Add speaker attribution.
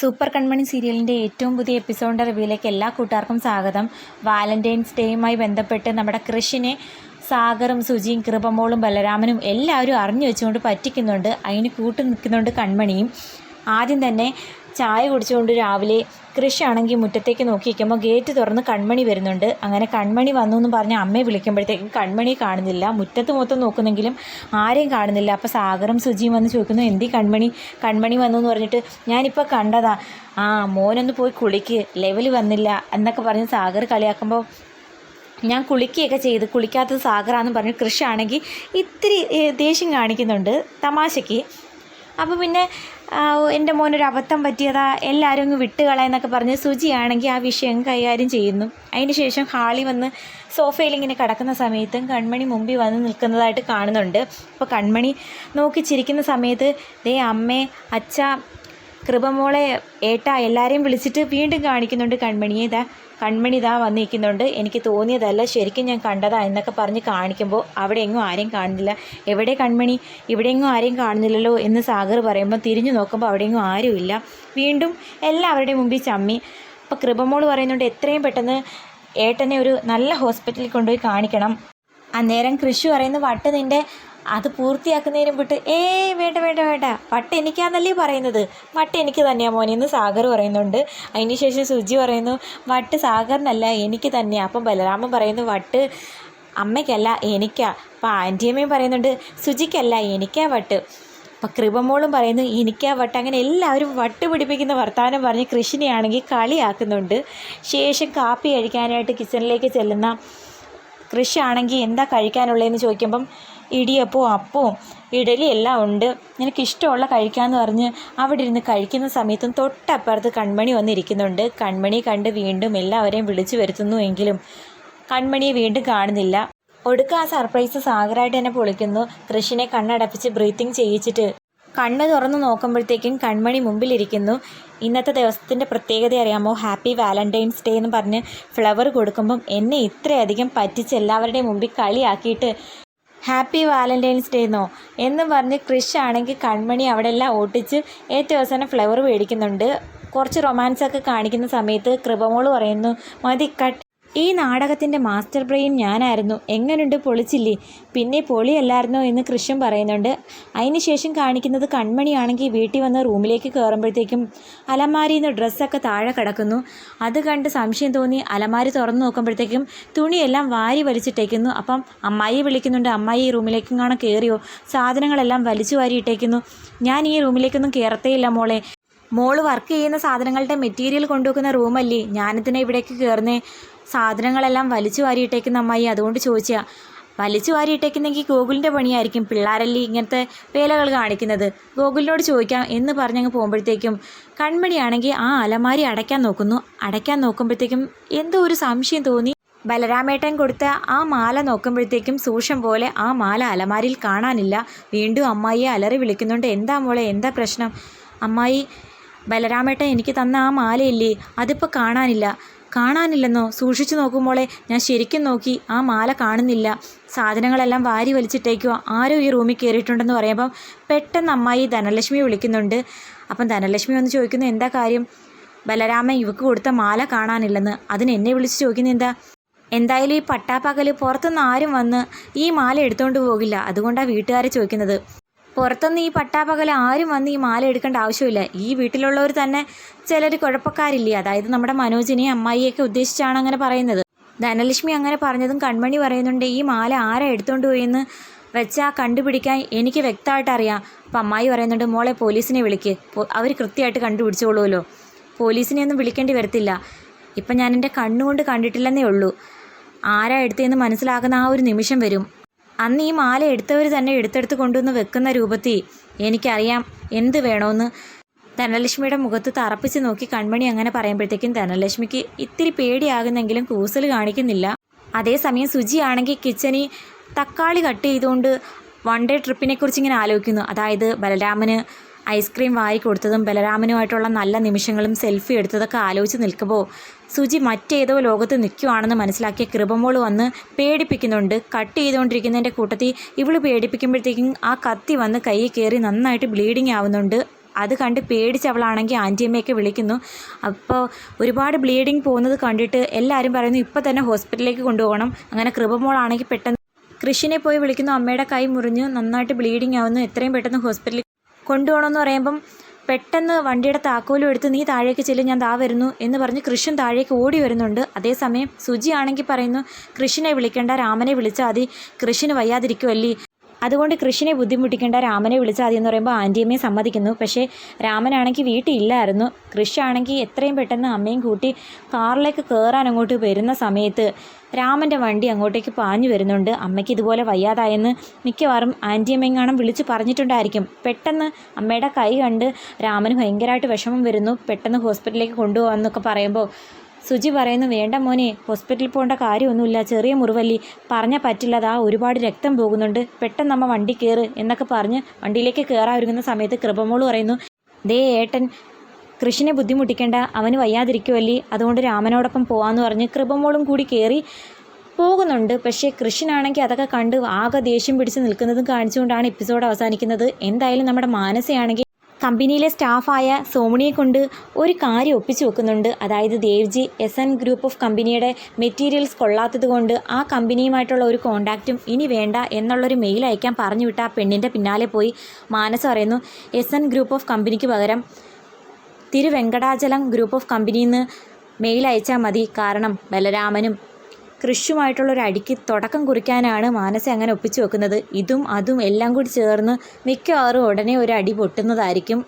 Speaker 1: Super കൺമണി സീരിയലിന്റെ ഏറ്റവും പുതിയ എപ്പിസോഡിന്റെ റിവ്യൂയിലേക്ക് എല്ലാ കൂട്ടുകാർക്കും സ്വാഗതം. വാലന്റൈൻസ് ഡേയുമായി ബന്ധപ്പെട്ട് നമ്മുടെ കൃഷിനെ സാഗറും സുജിയും കൃപമോളും ബലരാമനും എല്ലാവരും അറിഞ്ഞു വെച്ചുകൊണ്ട് പറ്റിക്കുന്നുണ്ട്. അതിന് കൂട്ടു നിൽക്കുന്നുണ്ട് കൺമണിയും. ആദ്യം തന്നെ ചായ കുടിച്ചുകൊണ്ട് രാവിലെ കൃഷിയാണെങ്കിൽ മുറ്റത്തേക്ക് നോക്കിയിരിക്കുമ്പോൾ ഗേറ്റ് തുറന്ന് കൺമണി വരുന്നുണ്ട്. അങ്ങനെ കൺമണി വന്നു എന്ന് പറഞ്ഞ് അമ്മയെ വിളിക്കുമ്പോഴത്തേക്കും കൺമണി കാണുന്നില്ല. മുറ്റത്ത് മൊത്തം നോക്കുന്നെങ്കിലും ആരെയും കാണുന്നില്ല. അപ്പോൾ സാഗറും സുജിയും വന്ന് ചോദിക്കുന്നു എന്തി കൺമണി? കൺമണി വന്നു എന്ന് പറഞ്ഞിട്ട് ഞാനിപ്പോൾ കണ്ടതാ. ആ മോനൊന്ന് പോയി കുളിക്ക്. ലെവൽ വന്നില്ല. എന്നൊക്കെ പറഞ്ഞ് സാഗർ കളിയാക്കുമ്പോൾ ഞാൻ കുളിക്കുകയൊക്കെ ചെയ്ത് കുളിക്കാത്തത് സാഗറാന്ന് പറഞ്ഞ് കൃഷിയാണെങ്കിൽ ഇത്തിരി ദേഷ്യം കാണിക്കുന്നുണ്ട് തമാശയ്ക്ക് അപ്പോൾ പിന്നെ എന്റെ മോനൊരു അബദ്ധം പറ്റിയതാ എല്ലാവരും അങ്ങ് വിട്ടുകളയെന്നൊക്കെ പറഞ്ഞ് സുജിയാണെങ്കിൽ ആ വിഷയം കൈകാര്യം ചെയ്യുന്നു. അതിന് ശേഷം ഹാളി വന്ന് സോഫയിൽ ഇങ്ങനെ കിടക്കുന്ന സമയത്തും കൺമണി മുമ്പിൽ വന്ന് നിൽക്കുന്നതായിട്ട് കാണുന്നുണ്ട്. അപ്പോൾ കൺമണി നോക്കി ചിരിക്കുന്ന സമയത്ത് ദേ അമ്മേ അച്ഛ കൃപമോളെ ഏട്ടാ എല്ലാവരെയും വിളിച്ചിട്ട് വീണ്ടും കാണിക്കുന്നുണ്ട് കൺമണിയെ. ഇതാ കൺമണി ഇതാ വന്നിരിക്കുന്നുണ്ട്. എനിക്ക് തോന്നിയതല്ല ശരിക്കും ഞാൻ കണ്ടതാ എന്നൊക്കെ പറഞ്ഞ് കാണിക്കുമ്പോൾ അവിടെ എങ്ങും ആരെയും കാണുന്നില്ല. എവിടെ കൺമണി? ഇവിടെ എങ്ങും ആരെയും കാണുന്നില്ലല്ലോ എന്ന് സാഗർ പറയുമ്പോൾ തിരിഞ്ഞു നോക്കുമ്പോൾ അവിടെ എങ്ങും ആരുമില്ല വീണ്ടും എല്ലാവരുടെയും മുമ്പിൽ ചമ്മി. അപ്പോൾ കൃപമോൾ പറയുന്നുണ്ട് എത്രയും പെട്ടെന്ന് ഏട്ടനെ ഒരു നല്ല ഹോസ്പിറ്റലിൽ കൊണ്ടുപോയി കാണിക്കണം. അന്നേരം കൃഷി പറയുന്നു വട്ട് നിന്റെ അത് പൂർത്തിയാക്കുന്നതിനും വിട്ട് ഏ വേണ്ട വേണ്ട വേണ്ട. വട്ട് എനിക്കാന്നല്ലേ പറയുന്നത്? വട്ട് എനിക്ക് തന്നെയാ മോനെ എന്ന് സാഗർ പറയുന്നുണ്ട്. അതിന് ശേഷം സുജി പറയുന്നു വട്ട് സാഗറിനല്ല എനിക്ക് തന്നെയാ. അപ്പം ബലരാമൻ പറയുന്നു വട്ട് അമ്മയ്ക്കല്ല എനിക്കാ. അപ്പം ആന്റിയമ്മയും പറയുന്നുണ്ട് സുജിക്കല്ല എനിക്കാ വട്ട്. അപ്പം കൃപമോളും പറയുന്നു എനിക്കാ വട്ട്. അങ്ങനെ എല്ലാവരും വട്ട് പിടിപ്പിക്കുന്ന വർത്തമാനം പറഞ്ഞ് കൃഷിനെയാണെങ്കിൽ കളിയാക്കുന്നുണ്ട്. ശേഷം കാപ്പി കഴിക്കാനായിട്ട് കിച്ചണിലേക്ക് ചെല്ലുന്ന കൃഷിയാണെങ്കിൽ എന്താ കഴിക്കാനുള്ളതെന്ന് ചോദിക്കുമ്പം ഇടിയപ്പവും അപ്പവും ഇഡലി എല്ലാം ഉണ്ട്. നിനക്ക് ഇഷ്ടമുള്ള കഴിക്കാമെന്ന് പറഞ്ഞ് അവിടെ ഇരുന്ന് കഴിക്കുന്ന സമയത്തും തൊട്ടപ്പുറത്ത് കൺമണി വന്നിരിക്കുന്നുണ്ട്. കൺമണി കണ്ട് വീണ്ടും എല്ലാവരെയും വിളിച്ചു വരുത്തുന്നു എങ്കിലും കൺമണിയെ വീണ്ടും കാണുന്നില്ല. ഒടുക്ക ആ സർപ്രൈസ് സാഗറായിട്ട് തന്നെ പൊളിക്കുന്നു. കൃഷിനെ കണ്ണടപ്പിച്ച് ബ്രീത്തിങ് ചെയ്യിച്ചിട്ട് കണ്ണ് തുറന്ന് നോക്കുമ്പോഴത്തേക്കും കൺമണി മുമ്പിലിരിക്കുന്നു. ഇന്നത്തെ ദിവസത്തിന്റെ പ്രത്യേകത അറിയാമോ? ഹാപ്പി വാലന്റൈൻസ് ഡേ എന്ന് പറഞ്ഞ് ഫ്ലവർ കൊടുക്കുമ്പം എന്നെ ഇത്രയധികം പറ്റിച്ച് എല്ലാവരുടെയും മുമ്പിൽ കളിയാക്കിയിട്ട് ഹാപ്പി വാലന്റൈൻസ് ഡേ എന്നോ? എന്ന് പറഞ്ഞ് ക്രിഷ് ആണെങ്കിൽ കൺമണി അവിടെ എല്ലാം ഓട്ടിച്ച് ഏറ്റവും അവസാനം ഫ്ലവർ മേടിക്കുന്നുണ്ട്. കുറച്ച് റൊമാൻസ് ഒക്കെ കാണിക്കുന്ന സമയത്ത് കൃപമോൾ പറയുന്നു മതി കട്ട് ഈ നാടകത്തിന്റെ മാസ്റ്റർ ബ്രെയിൻ ഞാനായിരുന്നു. എങ്ങനെയുണ്ട് പൊളിച്ചില്ലേ? പിന്നെ പൊളിയല്ലായിരുന്നോ എന്ന് കൃഷ്ണൻ പറയുന്നുണ്ട്. അതിനുശേഷം കാണിക്കുന്നത് കൺമണിയാണെങ്കിൽ വീട്ടിൽ വന്ന് റൂമിലേക്ക് കയറുമ്പോഴത്തേക്കും അലമാരിയിൽ നിന്ന് ഡ്രസ്സൊക്കെ താഴെ കിടക്കുന്നു. അത് കണ്ട് സംശയം തോന്നി അലമാരി തുറന്നു നോക്കുമ്പോഴത്തേക്കും തുണിയെല്ലാം വാരി വലിച്ചിട്ടേക്കുന്നു. അപ്പം അമ്മായി വിളിക്കുന്നുണ്ട് അമ്മായി ഈ റൂമിലേക്കും കാണാൻ കയറിയോ സാധനങ്ങളെല്ലാം വലിച്ചു വാരി ഇട്ടേക്കുന്നു. ഞാൻ ഈ റൂമിലേക്കൊന്നും കയറത്തേയില്ല മോളെ. മോൾ വർക്ക് ചെയ്യുന്ന സാധനങ്ങളുടെ മെറ്റീരിയൽ കൊണ്ടുവെക്കുന്ന റൂമല്ലേ? ഞാനിതിനെ ഇവിടേക്ക് കയറുന്നേ സാധനങ്ങളെല്ലാം വലിച്ചു വാരിയിട്ടേക്കുന്ന അമ്മായി അതുകൊണ്ട് ചോദിച്ചാ വലിച്ചു വാരിയിട്ടേക്കുന്നെങ്കിൽ ഗോകുലിന്റെ പണിയായിരിക്കും പിള്ളേരല്ലേ ഇങ്ങനത്തെ വേലകൾ കാണിക്കുന്നത്? ഗോകുലിനോട് ചോദിക്കാം എന്ന് പറഞ്ഞങ്ങ് പോകുമ്പോഴത്തേക്കും കൺമണിയാണെങ്കിൽ ആ അലമാരി അടയ്ക്കാൻ നോക്കുന്നു. അടയ്ക്കാൻ നോക്കുമ്പോഴത്തേക്കും എന്തോ ഒരു സംശയം തോന്നി. ബലരാമേട്ടൻ കൊടുത്ത ആ മാല നോക്കുമ്പോഴത്തേക്കും സൂക്ഷം പോലെ ആ മാല അലമാരിയിൽ കാണാനില്ല. വീണ്ടും അമ്മായിയെ അലറി വിളിക്കുന്നുണ്ട് എന്താ മോളെ എന്താ പ്രശ്നം? അമ്മായി ബലരാമേട്ടൻ എനിക്ക് തന്ന ആ മാലയില്ലേ അതിപ്പോൾ കാണാനില്ല. കാണാനില്ലെന്നോ സൂക്ഷിച്ചു നോക്കുമ്പോളെ ഞാൻ ശരിക്കും നോക്കി ആ മാല കാണുന്നില്ല. സാധനങ്ങളെല്ലാം വാരി വലിച്ചിട്ടേക്കുക ആരോ ഈ റൂമിൽ കയറിയിട്ടുണ്ടെന്ന് പറയുമ്പം പെട്ടെന്ന് അമ്മായി ധനലക്ഷ്മി വിളിക്കുന്നുണ്ട്. അപ്പം ധനലക്ഷ്മി വന്ന് ചോദിക്കുന്നു എന്താ കാര്യം? ബലരാമൻ ഇവക്ക് കൊടുത്ത മാല കാണാനില്ലെന്ന്. അതിന് എന്നെ വിളിച്ച് ചോദിക്കുന്നത് എന്താ? എന്തായാലും ഈ പട്ടാപ്പകൽ പുറത്തുനിന്ന് ആരും വന്ന് ഈ മാല എടുത്തുകൊണ്ട് പോകില്ല. അതുകൊണ്ടാണ് വീട്ടുകാരെ ചോദിക്കുന്നത്. പുറത്തുനിന്ന് ഈ പട്ടാപ്പകൽ ആരും വന്ന് ഈ മാല എടുക്കേണ്ട ആവശ്യമില്ല. ഈ വീട്ടിലുള്ളവർ തന്നെ ചിലർ കുഴപ്പക്കാരില്ലേ? അതായത് നമ്മുടെ മനോജിനെയും അമ്മായിയൊക്കെ ഉദ്ദേശിച്ചാണ് അങ്ങനെ പറയുന്നത്. ധനലക്ഷ്മി അങ്ങനെ പറഞ്ഞതും കൺമണി പറയുന്നുണ്ട് ഈ മാല ആരാ എടുത്തുകൊണ്ട് പോയെന്ന് വെച്ചാൽ കണ്ടുപിടിക്കാൻ എനിക്ക് വ്യക്തമായിട്ട് അറിയാം. അപ്പം അമ്മായി പറയുന്നുണ്ട് മോളെ പോലീസിനെ വിളിക്ക്. അവർ കൃത്യമായിട്ട് കണ്ടുപിടിച്ചോളൂല്ലോ പോലീസിനെ ഒന്നും വിളിക്കേണ്ടി വരത്തില്ല. ഇപ്പം ഞാൻ എന്റെ കണ്ണുകൊണ്ട് കണ്ടിട്ടില്ലെന്നേ ഉള്ളൂ. ആരാ എടുത്തതെന്ന് മനസ്സിലാക്കുന്ന ആ ഒരു നിമിഷം വരും. അന്ന് ഈ മാല എടുത്തവർ തന്നെ എടുത്തെടുത്ത് കൊണ്ടുവന്ന് വെക്കുന്ന രൂപത്തിൽ എനിക്കറിയാം എന്ത് വേണമെന്ന് ധനലക്ഷ്മിയുടെ മുഖത്ത് തറപ്പിച്ച് നോക്കി കൺമണി അങ്ങനെ പറയുമ്പോഴത്തേക്കും ധനലക്ഷ്മിക്ക് ഇത്തിരി പേടിയാകുന്നെങ്കിലും കൂസൽ കാണിക്കുന്നില്ല. അതേസമയം സുജിയാണെങ്കിൽ കിച്ചനിൽ തക്കാളി കട്ട് ചെയ്തുകൊണ്ട് വൺ ഡേ ട്രിപ്പിനെക്കുറിച്ച് ഇങ്ങനെ ആലോചിക്കുന്നു. അതായത് ബലരാമന് ഐസ്ക്രീം വാരി കൊടുത്തതും ബലരാമനുമായിട്ടുള്ള നല്ല നിമിഷങ്ങളും സെൽഫി എടുത്തതൊക്കെ ആലോചിച്ച് നിൽക്കുമ്പോൾ സുജി മറ്റേതോ ലോകത്ത് നിൽക്കുവാണെന്ന് മനസ്സിലാക്കിയ കൃപമോൾ വന്ന് പേടിപ്പിക്കുന്നുണ്ട്. കട്ട് ചെയ്തുകൊണ്ടിരിക്കുന്നതിന്റെ കൂട്ടത്തിൽ ഇവൾ പേടിപ്പിക്കുമ്പോഴത്തേക്കും ആ കത്തി വന്ന് കൈ കയറി നന്നായിട്ട് ബ്ലീഡിങ് ആവുന്നുണ്ട്. അത് കണ്ട് പേടിച്ചവളാണെങ്കിൽ ആന്റിയമ്മയൊക്കെ വിളിക്കുന്നു. അപ്പോൾ ഒരുപാട് ബ്ലീഡിങ് പോകുന്നത് കണ്ടിട്ട് എല്ലാവരും പറയുന്നു ഇപ്പോൾ തന്നെ ഹോസ്പിറ്റലിലേക്ക് കൊണ്ടുപോകണം. അങ്ങനെ കൃപമോളാണെങ്കിൽ പെട്ടെന്ന്. കൃഷിനെ പോയി വിളിക്കുന്നു. അമ്മയുടെ കൈ മുറിഞ്ഞു നന്നായിട്ട് ബ്ലീഡിങ് ആവുന്നു. എത്രയും പെട്ടെന്ന് ഹോസ്പിറ്റലിൽ കൊണ്ടുപോകണമെന്ന് പറയുമ്പം പെട്ടെന്ന് വണ്ടിയുടെ താക്കോലും എടുത്ത് നീ താഴേക്ക് ചെല്ലും ഞാൻ താ വരുന്നു എന്ന് പറഞ്ഞ് കൃഷ്ണൻ താഴേക്ക് ഓടി വരുന്നുണ്ട്. അതേസമയം സുജി ആണെങ്കിൽ പറയുന്നു കൃഷ്ണനെ വിളിക്കേണ്ട രാമനെ വിളിച്ചാൽ മതി. കൃഷിന് വയ്യാതിരിക്കുമല്ലേ അതുകൊണ്ട് കൃഷിനെ ബുദ്ധിമുട്ടിക്കേണ്ട രാമനെ വിളിച്ചാൽ ആദ്യം എന്ന് പറയുമ്പോൾ ആന്റിയമ്മയെ സമ്മതിക്കുന്നു. പക്ഷേ രാമനാണെങ്കിൽ വീട്ടിലില്ലായിരുന്നു കൃഷിയാണെങ്കിൽ എത്രയും പെട്ടെന്ന് അമ്മയും കൂട്ടി കാറിലേക്ക് കയറാൻ അങ്ങോട്ട് വരുന്ന സമയത്ത് രാമന്റെ വണ്ടി അങ്ങോട്ടേക്ക് പാഞ്ഞു വരുന്നുണ്ട്. അമ്മയ്ക്ക് ഇതുപോലെ വയ്യാതായെന്ന് മിക്കവാറും ആന്റിയമ്മയെങ്ങാനും വിളിച്ച് പറഞ്ഞിട്ടുണ്ടായിരിക്കും. പെട്ടെന്ന് അമ്മയുടെ കൈ കണ്ട് രാമന് ഭയങ്കരമായിട്ട് വിഷമം വരുന്നു. പെട്ടെന്ന് ഹോസ്പിറ്റലിലേക്ക് കൊണ്ടുപോകാമെന്നൊക്കെ പറയുമ്പോൾ സുജി പറയുന്നു വേണ്ട മോനെ ഹോസ്പിറ്റലിൽ പോകേണ്ട കാര്യമൊന്നുമില്ല. ചെറിയ മുറിവല്ലി. പറഞ്ഞാൽ പറ്റില്ലതാ. ഒരുപാട് രക്തം പോകുന്നുണ്ട്. പെട്ടെന്ന് അമ്മ വണ്ടി കയറ് എന്നൊക്കെ പറഞ്ഞ് വണ്ടിയിലേക്ക് കയറാൻ ഒരുങ്ങുന്ന സമയത്ത് കൃപമോൾ പറയുന്നു ദേ ഏട്ടൻ കൃഷിനെ ബുദ്ധിമുട്ടിക്കേണ്ട. അവന് വയ്യാതിരിക്കുമല്ലേ അതുകൊണ്ട് രാമനോടൊപ്പം പോകാമെന്ന് പറഞ്ഞ് കൃപമോളും കൂടി കയറി പോകുന്നുണ്ട്. പക്ഷേ കൃഷിനാണെങ്കിൽ അതൊക്കെ കണ്ട് ആകെ ദേഷ്യം പിടിച്ച് നിൽക്കുന്നതും കാണിച്ചുകൊണ്ടാണ് എപ്പിസോഡ് അവസാനിക്കുന്നത്. എന്തായാലും നമ്മുടെ മാനസയാണെങ്കിൽ കമ്പനിയിലെ സ്റ്റാഫായ സോമണിയെ കൊണ്ട് ഒരു കാര്യം ഒപ്പിച്ചു വെക്കുന്നുണ്ട്. അതായത് Devji S N group of കമ്പനിയുടെ മെറ്റീരിയൽസ് കൊള്ളാത്തത് കൊണ്ട് ആ കമ്പനിയുമായിട്ടുള്ള ഒരു കോണ്ടാക്റ്റും ഇനി വേണ്ട എന്നുള്ളൊരു മെയിൽ അയക്കാൻ പറഞ്ഞു വിട്ട ആ പെണ്ണിന്റെ പിന്നാലെ പോയി മാനസ് പറയുന്നു എസ് എൻ ഗ്രൂപ്പ് ഓഫ് കമ്പനിക്ക് പകരം തിരുവെങ്കടാചലം ഗ്രൂപ്പ് ഓഫ് കമ്പനിയിൽ നിന്ന് മെയിൽ അയച്ചാൽ മതി. കാരണം ബലരാമനും കൃഷുമായിട്ടുള്ളൊരു അടിക്ക് തുടക്കം കുറിക്കാനാണ് മാനസെ അങ്ങനെ ഒപ്പിച്ചു വെക്കുന്നത്. ഇതും അതും എല്ലാം കൂടി ചേർന്ന് മിക്കവാറും ഉടനെ ഒരു അടി പൊട്ടുന്നതായിരിക്കും.